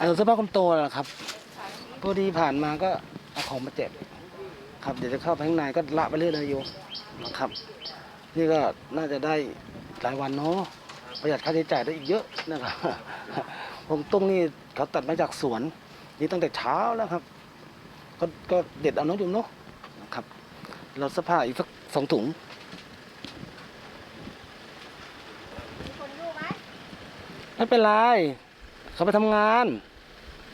ออเสื้อผ้าคนโตแหละครับพอดีผ่านมาก็เอาของมาแจกครับ เดี๋ยวจะเข้าไปข้างในก็ละไปเรื่อยเลยโยมนะครับ นี่ก็น่าจะได้หลายวันเนาะประหยัดค่าใช้จ่ายได้อีกเยอะนะครับผมตุ้งนี่เขาตัดมาจากสวน นี่ตั้งแต่เช้าแล้วครับ ก็ก็เด็ดเอาน้องโยมเนาะครับ เราเสื้อผ้าอีกสักสองถุงไม่เป็นไร เขาไปทำงาน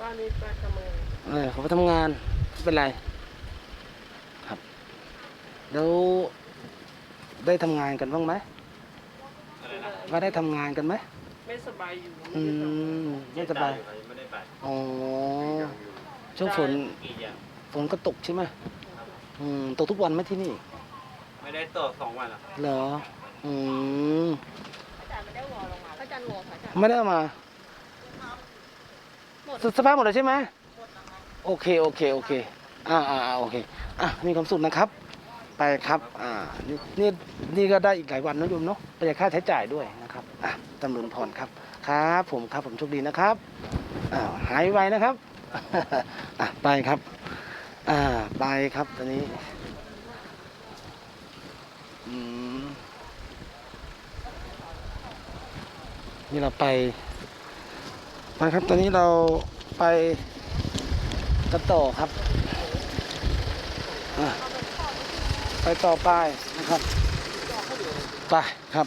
บ้านนี้ไปทำไมเออเขาไปทำงานไม่เป็นไร ครับแล้วได้ทำงานกันบ้างไหมอะไรนะว่าได้ทำงานกันไหมไม่สบายอยู่อืมไม่สบายไม่ได้ไปอ๋อช่วงฝนกี่อย่างฝนก็ตกใช่ไหมอืมตกทุกวันไหมที่นี่ ไม่ได้ต่อสองวันอะเหรอ อืม อาจารย์ไม่ได้วอลงมาอาจารย์วอลค่ะอาจารย์ไม่ได้เอามา หมดสภาพหมดเลยใช่ไหมโอเคโอเคโอเคอ่าอ่าโอเคอะมีความสุขนะครับ ไปครับอ่านี่นี่นี่ก็ได้อีกหลายวันนะโยมเนาะประหยัดค่าใช้จ่ายด้วยนะครับอะตำรวจพรครับครับ ผมครับผมโชคดีนะครับอ่าหายไวนะครับอะไปครับอ่าไปครับตอนนี้อืมนี่เราไป ไปครับ ตอนนี้เราไปกันต่อครับ ไปต่อไปนะครับ ไปครับ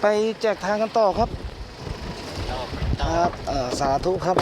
ไปแจกทางกันต่อครับ ครับสาธุครับ